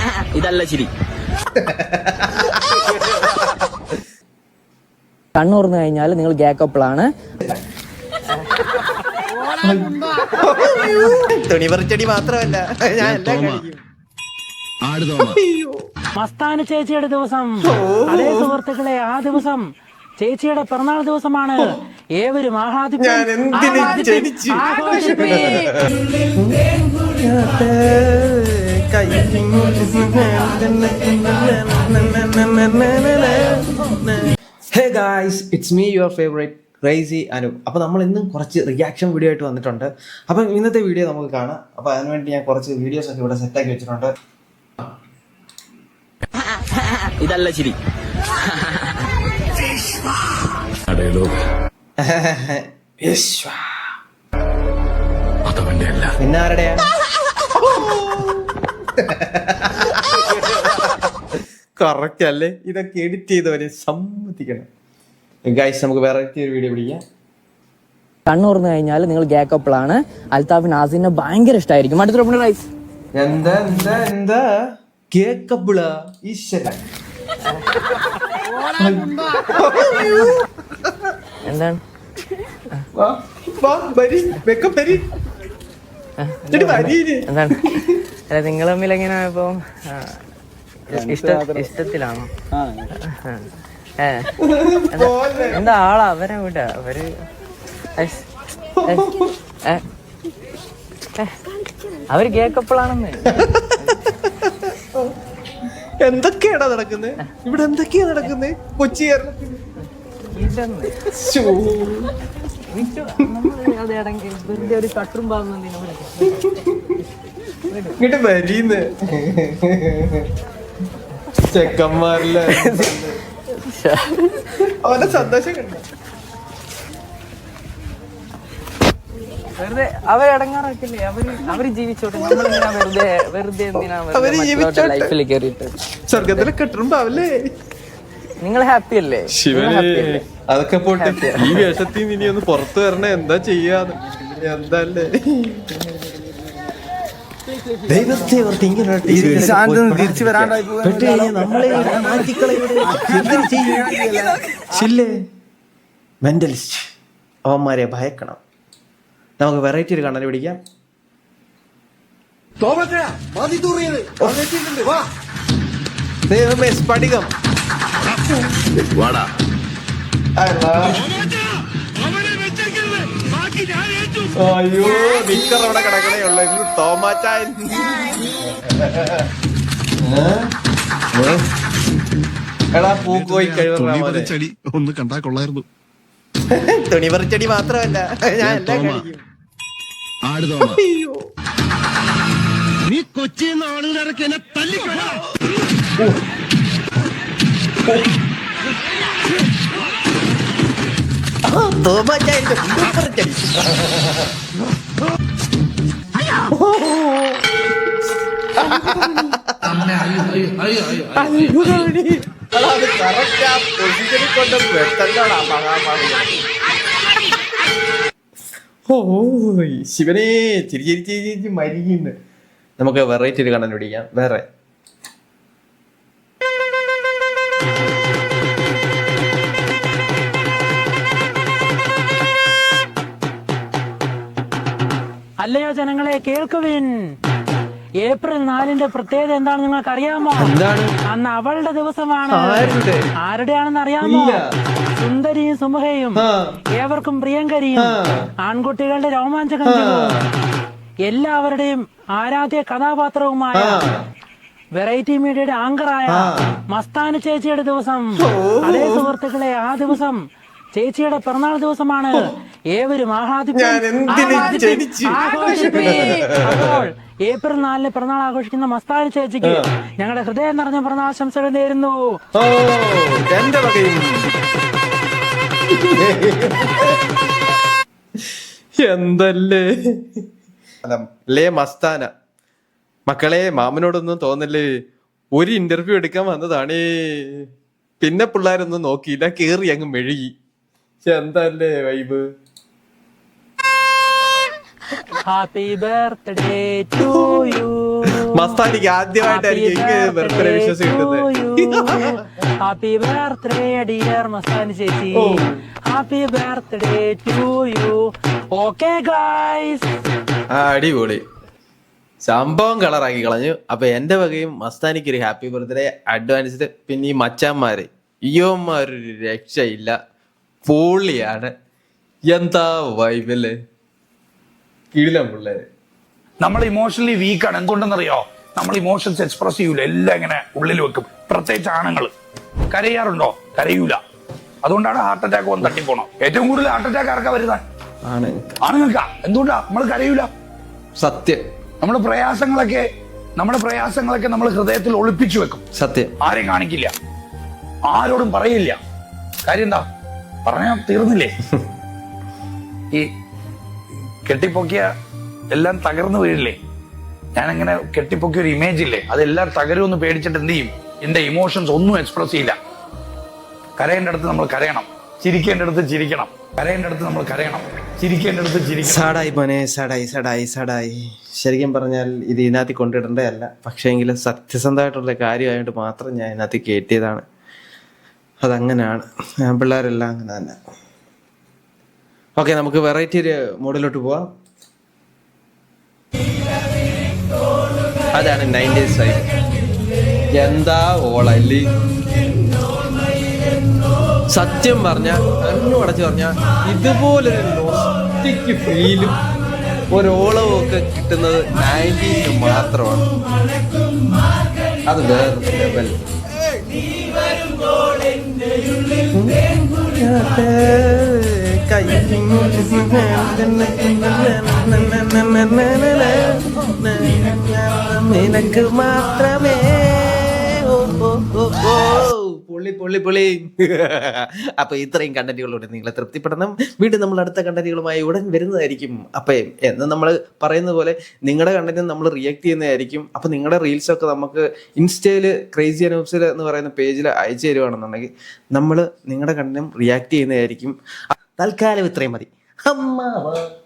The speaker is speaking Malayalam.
ഇതല്ല ചിരി. കണ്ണൂർന്ന് കഴിഞ്ഞാൽ നിങ്ങൾ ഗ്യാക്കപ്പിളാണ് കപ്പിളാണ് തുണി പറിച്ചടി മാത്രമല്ല. ഞാൻ എല്ലാം കഴിക്കും. മസ്താന ചേച്ചിയുടെ ദിവസം. അതേ സുഹൃത്തുക്കളെ ആ ദിവസം. ചേച്ചിയുടെ പിറന്നാൾ ദിവസമാണ്. ഏവരും ആഹ്ലാദിപ്പിൻ, hey guys it's me your favourite crazy Anu അപ്പോൾ നമ്മൾ ഇന്നും കുറച്ച് റിയാക്ഷൻ വീഡിയോ ആയിട്ട് വന്നിട്ടുണ്ട്. അപ്പം ഇന്നത്തെ വീഡിയോ നമുക്ക് കാണാം. അപ്പോൾ അതിനുവേണ്ടി ഞാൻ കുറച്ച് വീഡിയോസ് ഒക്കെ ഇവിടെ സെറ്റാക്കി വെച്ചിട്ടുണ്ട്. ഇതല്ല ശരി. പിന്നെ ആരുടെയാ? കറക്റ്റ് അല്ലേ? ഇതൊക്കെ എഡിറ്റ് ചെയ്തവരെ സമ്മതിക്കണം. ഗൈസ് നമുക്ക് വെറൈറ്റി ഒരു വീഡിയോ പിടിക്കാം. കണ്ണൂർന്ന് കഴിഞ്ഞാൽ നിങ്ങൾ ഗേ കപ്പിളാണ് അൽതാഫ് നാസിനെ ഭയങ്കര ഇഷ്ടമായിരിക്കും അടുത്ത റൈസ് എന്താ എന്താ എന്താ? ഈശ്വര എന്താണ്. എന്താണ്? അല്ല നിങ്ങൾ തമ്മിൽ എങ്ങനെ ഇപ്പൊ ഇഷ്ട ഇഷ്ടത്തിലാണോ? എന്താ- എന്താ ആളാ അവരെ വിട? അവർ അവർ കേക്കപ്പോഴാണെന്ന് എന്തൊക്കെയാണ് എന്തൊക്കെയാടാ നടക്കുന്നത് ഇവിടെ എന്തൊക്കെയാ നടക്കുന്നത് കൊച്ചി കേരളത്തിൽ ഒരു കട്ടും പാകുന്നതിനെ ഇങ്ങോട്ട് വരീന്ന്. ചെക്കന്മാരിലെ. അവന്റെ സന്തോഷം കണ്ടോ? വെറുതെ അവരടങ്ങാറാക്കില്ലേ അവർ അവർ ജീവിച്ചോട്ടെ. നമ്മളെന്തിനാ വെറുതെ വെറുതെ എന്തിനാ അവർ ജീവിച്ചോട്ടെ. ലൈഫിൽ കയറിയിട്ട് നിങ്ങൾ ഹാപ്പി അല്ലേ? ശിവന് അതൊക്കെ പോട്ടെ ഈ വേഷത്തിൽ ഇനി ഒന്ന് പുറത്തു വരണേ എന്താ ചെയ്യാന്ന്? എന്തല്ലേ ദൈവത്തെ ഓർത്ത് ഇങ്ങനെ ഒരു ടീം തിരിച്ചു വരാണ്ടായി പെട്ട് കഴിഞ്ഞാൽ നമ്മളെ? മെന്റലിസ്റ്റ് അവന്മാരെ ഭയക്കണം. നമുക്ക് വെറൈറ്റി ഒരു കണ്ണനെ പിടിക്കാം. ദൈവമേ സ്ഫടികം. അയ്യോ നിക്കർ അവിടെ കിടക്കണേ ഉള്ളു. ഇത് തോമാച്ചാൻ എടാ പൂക്കോയി കഴിവറ ചെടി ഒന്ന് കണ്ടാ കൊള്ളായിരുന്നു. തുണി പറിച്ചടി മാത്രമല്ല ഞാൻ നീ കൊച്ചിന്ന് ആളുകളിറക്കി എന്നെ തല്ലിക്കൊല്ല ശിവനെ ചിരി ചിരി നമുക്ക് വെറൈറ്റി ഒരു കണ്ണൻ പിടിക്കാം. വേറെ. അല്ലയോ ജനങ്ങളെ കേൾക്കുവിൻ. ഏപ്രിൽ നാലിന്റെ പ്രത്യേകത എന്താണ് നിങ്ങൾക്ക് അറിയാമോ അന്ന് അവളുടെ ദിവസമാണ്. ആരുടെ? ആരുടെയാണെന്ന് അറിയാമോ. സുന്ദരിയും സുമുഖയും. ഏവർക്കും പ്രിയങ്കരിയും. ആൺകുട്ടികളുടെ രോമാഞ്ചകം എല്ലാവരുടെയും ആരാധ്യ കഥാപാത്രവുമായ വെറൈറ്റി മീഡിയയുടെ ആങ്കറായ മസ്താന ചേച്ചിയുടെ ദിവസം. അതേ സുഹൃത്തുക്കളെ ആ ദിവസം ചേച്ചിയുടെ പിറന്നാൾ ദിവസമാണ്. ഏവരും? അപ്പോൾ ഏപ്രിൽ നാലിന് പിറന്നാൾ ആഘോഷിക്കുന്ന മസ്താന ചേച്ചിക്ക് ഞങ്ങളുടെ ഹൃദയം നിറഞ്ഞ പ്രണാശംസകൾ നേരുന്നു. എന്തല്ലേ? ലേ മസ്താന. മക്കളെ മാമനോടൊന്നും തോന്നല്ലേ? ഒരു ഇന്റർവ്യൂ എടുക്കാൻ വന്നതാണേ. പിന്നെ പിള്ളേരൊന്നും നോക്കിയില്ല കേറി അങ്ങ് മെഴുകി. ശ്ശെ, എന്തല്ലേ vibe happy birthday to you മസ്താനിക്ക് ആദ്യമായിട്ടായിരിക്കും എനിക്ക് ബർത്ത്ഡേ വിശ്വസം കിട്ടുന്നത്. ഹാപ്പി ബർത്ത്ഡേ ഡിയർ മസ്താനി ചേച്ചി. Happy birthday to you okay guys അടിപൊളി. സംഭവം കളറാക്കി കളഞ്ഞു. അപ്പൊ എന്റെ വകയും മസ്താനിക്ക് ഒരു ഹാപ്പി ബർത്ത്ഡേ അഡ്വാൻസ്ഡ് പിന്നെ ഈ മച്ചാന്മാര്. ഇയോന്മാരൊരു രക്ഷയില്ല. പൊളിയാണ്. എന്താ വൈബല്ലേ കിടിലം പിള്ളേര് നമ്മൾ ഇമോഷണലി വീക്കാണ് എന്തുകൊണ്ടെന്നറിയോ? നമ്മൾ ഇമോഷൻസ് എക്സ്പ്രസ് ചെയ്യൂല. എല്ലാം ഇങ്ങനെ ഉള്ളിൽ വെക്കും. പ്രത്യേകിച്ച് ആണുങ്ങൾ കരയാറുണ്ടോ? കരയൂല. അതുകൊണ്ടാണ് ഹാർട്ട് അറ്റാക്ക് വന്ന് തട്ടിപ്പോണം ഏറ്റവും കൂടുതൽ ഹാർട്ട് അറ്റാക്ക് ആർക്കാ വരുന്നത് ആണ്. ആണുങ്ങൾക്കാ. എന്തുകൊണ്ടാ? നമ്മൾ കരയൂല. സത്യം. നമ്മുടെ പ്രയാസങ്ങളൊക്കെ നമ്മുടെ പ്രയാസങ്ങളൊക്കെ നമ്മൾ ഹൃദയത്തിൽ ഒളിപ്പിച്ചു വെക്കും. സത്യം. ആരെയും കാണിക്കില്ല. ആരോടും പറയില്ല. കാര്യം എന്താ? പറഞ്ഞാ തീർന്നില്ലേ? ഈ കെട്ടിപ്പൊക്കിയ എല്ലാം തകർന്നു വീഴില്ലേ? ഞാനങ്ങനെ കെട്ടിപ്പൊക്കിയ ഒരു ഇമേജ് ഇല്ലേ? അതെല്ലാം തകരുമെന്ന് പേടിച്ചിട്ട് എന്ത് ചെയ്യും? എന്റെ ഇമോഷൻസ് ഒന്നും എക്സ്പ്രസ് ചെയ്യില്ല. കരയേണ്ട അടുത്ത് നമ്മൾ കരയണം. ചിരിക്കേണ്ട അടുത്ത് ചിരിക്കണം. കരയേണ്ട അടുത്ത് നമ്മൾ കരയണം. ചിരിക്കേണ്ട അടുത്ത് ചിരിക്കണം. സാഡായി മോനെ സാഡായി സാഡായി സാഡായി. ശരിക്കും പറഞ്ഞാൽ ഇത് ഇതിനകത്ത് കൊണ്ടിടേണ്ടതല്ല. പക്ഷേങ്കിൽ സത്യസന്ധമായിട്ടുള്ള കാര്യമായിട്ട് മാത്രം ഞാൻ ഇതിനകത്ത് കയറ്റിയതാണ് അതങ്ങനെയാണ്. പിള്ളേരെല്ലാം അങ്ങനെ തന്നെ. ഓക്കെ നമുക്ക് വെറൈറ്റി ഒരു മോഡിലോട്ട് പോവാം. അതാണ് നയന്റീസ് സൈഡ് എന്താ ഓളല്ലി സത്യം പറഞ്ഞ കണ്ണു അടച്ചു പറഞ്ഞ ഇതുപോലൊരു ഫീലും ഒരോളവും ഒക്കെ കിട്ടുന്നത് നയന്റീസിന് മാത്രമാണ്. അത് വേറെ ലെവൽ നിനക്ക് മാത്രമേ ഓ, ഓ, ഓ. പൊള്ളി പൊള്ളി പൊളി അപ്പൊ ഇത്രയും കണ്ടന്റുകളോട് നിങ്ങളെ തൃപ്തിപ്പെടണം വീണ്ടും നമ്മൾ അടുത്ത കണ്ടന്റുകളുമായി ഉടൻ വരുന്നതായിരിക്കും. അപ്പൊ എന്ന് നമ്മൾ പറയുന്ന പോലെ നിങ്ങളുടെ കണ്ടന്റ് നമ്മൾ റിയാക്ട് ചെയ്യുന്നതായിരിക്കും. അപ്പൊ നിങ്ങളുടെ റീൽസ് ഒക്കെ നമുക്ക് ഇൻസ്റ്റയിൽ ക്രേസി അനൂപ്സിൽ എന്ന് പറയുന്ന പേജിൽ അയച്ചു തരുവാണെന്നുണ്ടെങ്കിൽ നമ്മൾ നിങ്ങളുടെ കണ്ടന്റും റിയാക്ട് ചെയ്യുന്നതായിരിക്കും. തൽക്കാലം ഇത്രയും മതി. അമ്മാവാ.